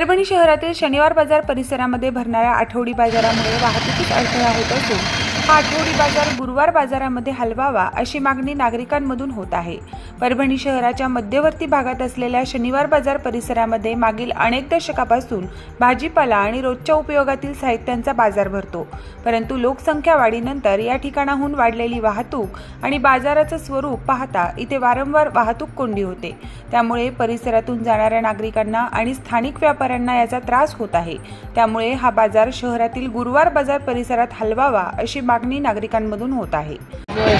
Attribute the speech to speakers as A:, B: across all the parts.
A: परभणी शहरातील शनिवार बाजार परिसरामध्ये भरणाऱ्या आठवडी बाजारामुळे वाहतुकीत अडथळा होत असून हा आठवडी बाजार गुरुवार बाजारामध्ये हलवावा अशी मागणी नागरिकांमधून होत आहे. परभणी शहराच्या मध्यवर्ती भागात असलेल्या शनिवार बाजार परिसरामध्ये मागील अनेक दशकापासून भाजीपाला आणि रोजच्या उपयोगातील साहित्यांचा बाजार भरतो. परंतु लोकसंख्या वाढीनंतर या ठिकाणाहून वाढलेली वाहतूक आणि बाजाराचं स्वरूप पाहता इथे वारंवार वाहतूक कोंडी होते. त्यामुळे परिसरातून जाणाऱ्या नागरिकांना आणि स्थानिक व्यापाऱ्यांना याचा त्रास होत आहे. त्यामुळे हा बाजार शहरातील गुरुवार बाजार परिसरात हलवावा अशी मागणी नागरिकांमधून होत आहे.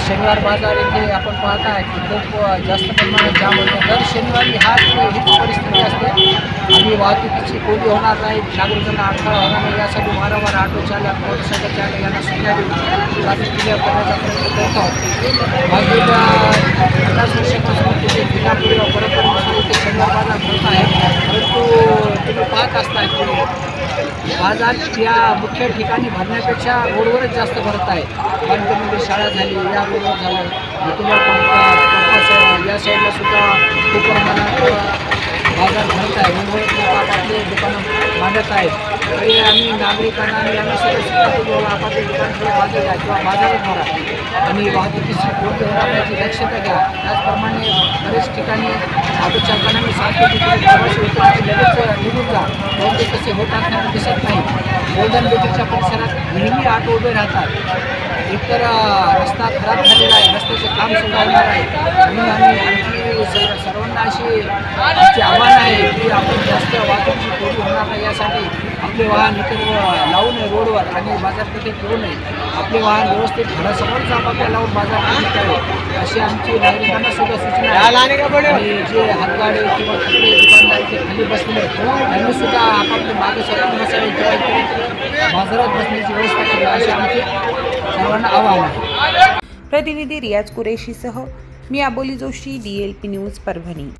B: शनिवार बाजार येथे आपण पाहत आहे की खूप जास्त प्रमाणात जाम होतो दर शनिवारी हा हीच परिस्थिती असते. आणि वाहतुकीची कोणी होणार नाही. नागरिकांना अडथळा होणार नाही. यासाठी वारंवार ऑटो चालक मोटरसायकल चालक यांना सुविधा देऊन ट्रॅफिक क्लिअर करण्याचा प्रयत्न करतो. मागील पन्नास वर्षापासून तिथे दिनापूर परंपरेनुसार इथे शनिवार बाजार भरत आहे परंतु तुम्ही पाहत असता की बाजार या मुख्य ठिकाणी भरण्यापेक्षा रोडवरच जास्त भरत आहे. बांधकामामध्ये शाळा झाली या रोडवर झालं. मुकुंदा पंपा या साईडला सुद्धा खूप प्रमाणात बाजार भरत आहे. रोडवर लोक आपापले दुकानं बांधत आहेत. तरी आम्ही नागरिकांना आणि यांना सुद्धा सुद्धा जेव्हा दुकान थोडं बांधत आहे किंवा बाजारात भरा. आणि वाहतुकीची कोणती होणार याची दक्षता घ्या. त्याचप्रमाणे बरेच ठिकाणी ऑटो चालकांना मी सांगतो की प्रवासी होतो की लगेच निघून जा. परंतु तसे होत असताना दिसत नाही. गोल्डन बेटीच्या परिसरात नेहमी ऑटो उभे राहतात. एकतर रस्ता खराब झालेला आहे. रस्त्याचं काम सुद्धा होणार आहे. म्हणून आम्ही आमची सर्वांना अशी आमची आव्हान आहे. होणार नाही यासाठी आपले वाहन इतर लावू नये रोडवर आणि बाजारपेठेत ठेवू नये. आपले वाहन व्यवस्थित घरासमोरच आपापल्या लावून बाजारपेठेत करावे अशी आमची नागरिकांना सुद्धा सूचना आहे. आणि जे हातगाडे किंवा कपडे दुकानदार इथे खाली बसलेले आहेत त्यांनी सुद्धा आपापले मागे सरकून बसावे किंवा इथे बाजारात बसण्याची व्यवस्था करावी अशी आमची सर्वांना आव्हान आहे.
A: प्रतिनिधी रियाज कुरेशीसह मी Aboli Joshi D L P news Parbhani.